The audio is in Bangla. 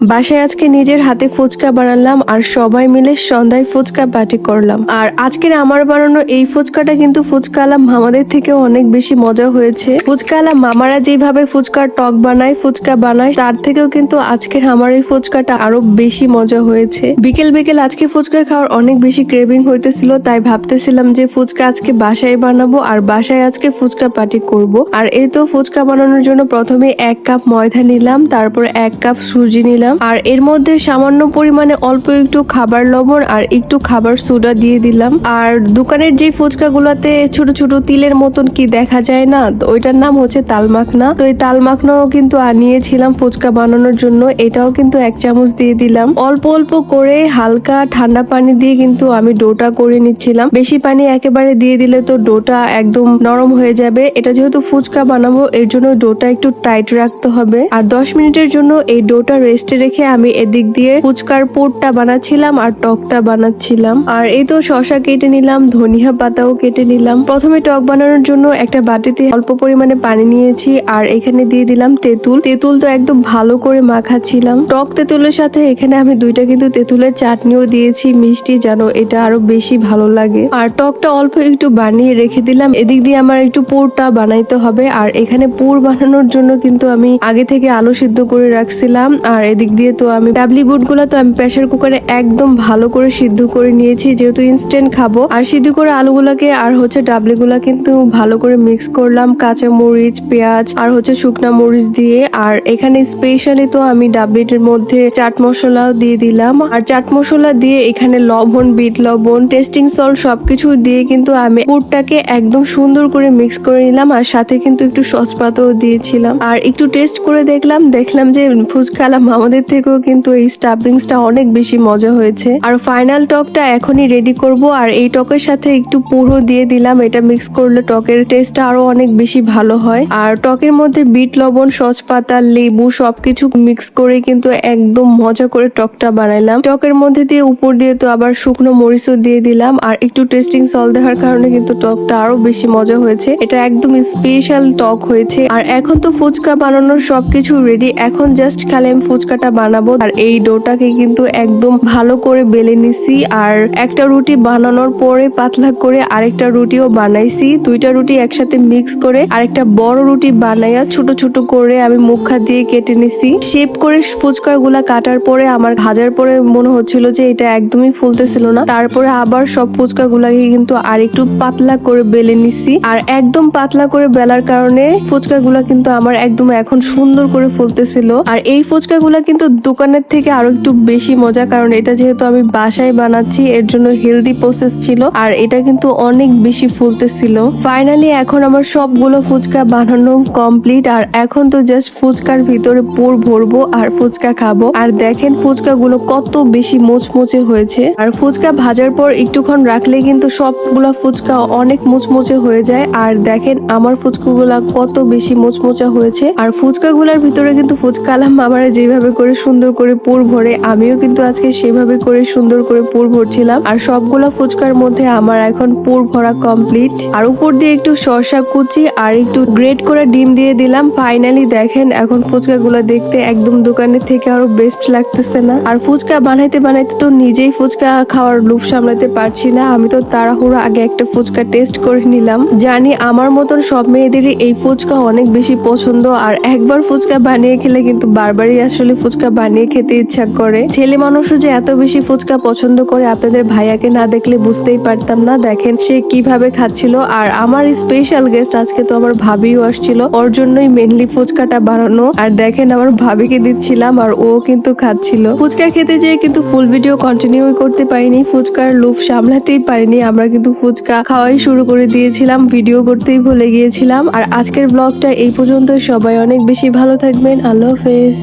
বাসায় আজকে নিজের হাতে ফুচকা বানালাম আর সবাই মিলে সন্ধ্যায় ফুচকা পার্টি করলাম। আর আজকের আমার বানানো এই ফুচকাটা কিন্তু ফুচকালা মামাদের থেকে অনেক বেশি মজা হয়েছে। ফুচকালা মামারা যেভাবে ফুচকার টক বানায়, ফুচকা বানায়, তার থেকেও কিন্তু আজকের আমার এই ফুচকাটা আরও বেশি মজা হয়েছে। বিকেল বিকেল আজকে ফুচকা খাওয়ার অনেক বেশি ক্রেভিং হইতেছিল, তাই ভাবতেছিলাম যে ফুচকা আজকে বাসায় বানাবো আর বাসায় আজকে ফুচকা পার্টি করব। আর এই তো ফুচকা বানানোর জন্য প্রথমে এক কাপ ময়দা নিলাম, তারপর এক কাপ সুজি নিলাম। আর এর মধ্যে সামান্য পরিমাণে অল্প একটু খাবার লবণ আর একটু খাবার সোডা দিয়ে দিলাম। আর দোকানের যে ফুচকা গুলাতে ছোট ছোট তিলের মতন কি দেখা যায় না ওইটার নাম হচ্ছে তাল মাখনা তো এই তাল মাখনাও কিন্তু আনিয়েছিলাম ফুচকা বানানোর জন্য। এটাও কিন্তু এক চামচ দিয়ে দিলাম। অল্প অল্প করে হালকা ঠান্ডা পানি দিয়ে কিন্তু আমি ডোটা করে নিচ্ছিলাম। বেশি পানি একেবারে দিয়ে দিলে তো ডোটা একদম নরম হয়ে যাবে। এটা যেহেতু ফুচকা বানাবো, এর জন্য ডোটা একটু টাইট রাখতে হবে। আর দশ মিনিটের জন্য এই ডোটা রেস্টে রেখে আমি এদিক দিয়ে ফুচকার পোটটা বানাচ্ছিলাম আর টকটা বানাচ্ছিলাম। আর এই তো শশা কেটে নিলাম, ধনিয়া পাতাও কেটে নিলাম। প্রথমে টক বানানোর জন্য একটা বাটিতে অল্প পরিমাণে পানি নিয়েছি আর এখানে দিয়ে দিলাম তেঁতুল। তেঁতুল তো একদম ভালো করে মাখাচ্ছিলাম। টক তেঁতুলের সাথে এখানে আমি দুইটা কিন্তু তেঁতুলের চাটনিও দিয়েছি, মিষ্টি যেন এটা আরও বেশি ভালো লাগে। আর টকটা অল্প একটু বানিয়ে রেখে দিলাম। এদিক দিয়ে আমার একটু পুরটা বানাইতে হবে। আর এখানে পুর বানানোর জন্য কিন্তু আমি আগে থেকে আলু সিদ্ধ করে রাখছিলাম। আর এদিক দিয়ে তো আমি ডাবলি বুটগুলো তো আমি প্রেসার কুকারে একদম ভালো করে সিদ্ধ করে নিয়েছি, যেহেতু ইনস্ট্যান্ট খাব। আর সিদ্ধ করে আলুগুলাকে আর হচ্ছে ডাবলি গুলা কিন্তু ভালো করে মিক্স করলাম কাঁচা মরিচ পেঁয়াজ, আর হচ্ছে শুকনা মরিচ দিয়ে। আর এখানে স্পেশালি তো আমি ডাবলিটির মধ্যে চাট মশলাও দিয়ে দিলাম। আর চাট মশলা দিয়ে এখানে লবণ, বিট লবণ টেস্টিং সল্ট সবকিছু দিয়ে কিন্তু আমি পুরটাকে একদম সুন্দর করে মিক্স করে নিলাম। আর সাথে কিন্তু একটু সস পাতাও দিয়েছিলাম। আর একটু টেস্ট করে দেখলাম দেখলাম যে ফুচকালাম আমাদের থেকেও কিন্তু এই স্টাফিংসটা অনেক বেশি মজা হয়েছে। আর ফাইনাল টকটা এখনই রেডি করব, আর এই টকের সাথে একটু পুরো দিয়ে দিলাম। এটা মিক্স করলে টকের টেস্টটা আরও অনেক বেশি ভালো হয়। আর টকের মধ্যে বিট, লবণ সস পাতা লেবু সবকিছু মিক্স করে কিন্তু একদম মজা করে টকটা বানাইলাম। টকের মধ্যে দিয়ে উপর দিয়ে তো আবার শুকনো মরিচও দিয়ে দিলাম, আর একটু টেস্টিং সল দেওয়ার কারণে কিন্তু টকটা আরও বেশি মজা হয়েছে। এটা একদম স্পেশাল টক হয়েছে। আর এখন তো ফুচকা বানানোর সবকিছু রেডি এখন জাস্ট খালি আমি ফুচকাটা বানাবো। আর এই ডোটাকে কিন্তু একদম ভালো করে বেলে নিছি। আর একটা রুটি বানানোর পরে পাতলা করে আরেকটা রুটিও বানাইছি। দুইটা রুটি একসাথে মিক্স করে আরেকটা বড় রুটি বানাইয়া ছোট ছোট করে আমি মুখা দিয়ে কেটে নিছি। শেপ করে ফুচকারগুলা কাটার পরে আমার ভাজার পরে মনে হচ্ছিল যে এটা একদমই ফুলতেছিল না। তারপরে আবার সব ফুচকা গুলাকে কিন্তু আর একটু পাতলা করে বেলে নিছি। আর একদম পাতলা করে বেলার কারণে ফুচকা গুলা কিন্তু আমার একদম এখন সুন্দর করে ফুলতেছিল। আর এই ফুচকা গুলা কিন্তু দোকানের থেকে আরও একটু বেশি মজা কারণ এটা যেহেতু আমি বাসায় বানাচ্ছি, এর জন্য হেলদি প্রসেস ছিল আর এটা কিন্তু অনেক বেশি ফুলতেছিল। ফাইনালি এখন আমার সবগুলো ফুচকা বানানো কমপ্লিট আর এখন তো জাস্ট ফুচকার ভিতরে পুর ভরবো আর ফুচকা খাব। আর দেখেন ফুচকা গুলো কত বেশি মোচমোচে হয়েছে। আর ফুচকা ভাজার পর একটুক্ষণ রাখলে কিন্তু সবগুলা ফুচকা অনেক মুচমুচে হয়ে যায়। আর দেখেন আমার ফুচকাগুলা কত বেশি মুচমুচা হয়েছে। আর ফুচকা গুলার ভিতরে কিন্তু ফুচকা আলাম মামারা যেভাবে করে সুন্দর করে পুর ভরে, আমিও কিন্তু আজকে সেভাবে করে সুন্দর করে পুর ভরছিলাম। আর সবগুলা ফুচকার মধ্যে আমার এখন পুর ভরা কমপ্লিট আর উপর দিয়ে একটু শসা কুচি আর একটু গ্রেট করে ডিম দিয়ে দিলাম। ফাইনালি দেখেন, এখন ফুচকা গুলা দেখতে একদম দোকানের থেকে আরও বেস্ট লাগতেছে না। আর ফুচকা বানাইতে বানাইতে তো নিজেই ফুচকা খাওয়ার লোভ সামলাতে পারছি না। আমি তো তাড়াহুড়ো আগে একটা ফুচকা টেস্ট করে নিলাম। জানি আমার মতন সব মেয়েদেরই এই ফুচকা অনেক বেশি পছন্দ। আর একবার ফুচকা বানিয়ে খেলে কিন্তু বারবারই আসলে ফুচকা বানিয়ে খেতে ইচ্ছা করে। ছেলে মানুষও যে এত বেশি ফুচকা পছন্দ করে আপনাদের ভাইয়াকে না দেখলে বুঝতেই পারতাম না। দেখেন সে কীভাবে খাচ্ছিল। আর আমার স্পেশাল গেস্ট আজকে তো আমার ভাবিও আসছিল। ওর জন্যই মেনলি ফুচকাটা বানানো। আর দেখেন আমার ভাবিকে দিচ্ছিলাম আর ও কিন্তু খাচ্ছিল। ফুচকা খেতে যেয়ে কিন্তু ফুল ভিডিও কন্টিনিউ করতে পারিনি। ফুচকার লোভ সামলাতেই পারিনি। আমরা কিন্তু ফুচকা খাওয়াই শুরু করে দিয়েছিলাম। ভিডিও করতেই ভুলে গিয়েছিলাম। আর আজকের ব্লগটা এই পর্যন্ত সবাই অনেক বেশি ভালো থাকবেন। আল্লাহ হাফেজ।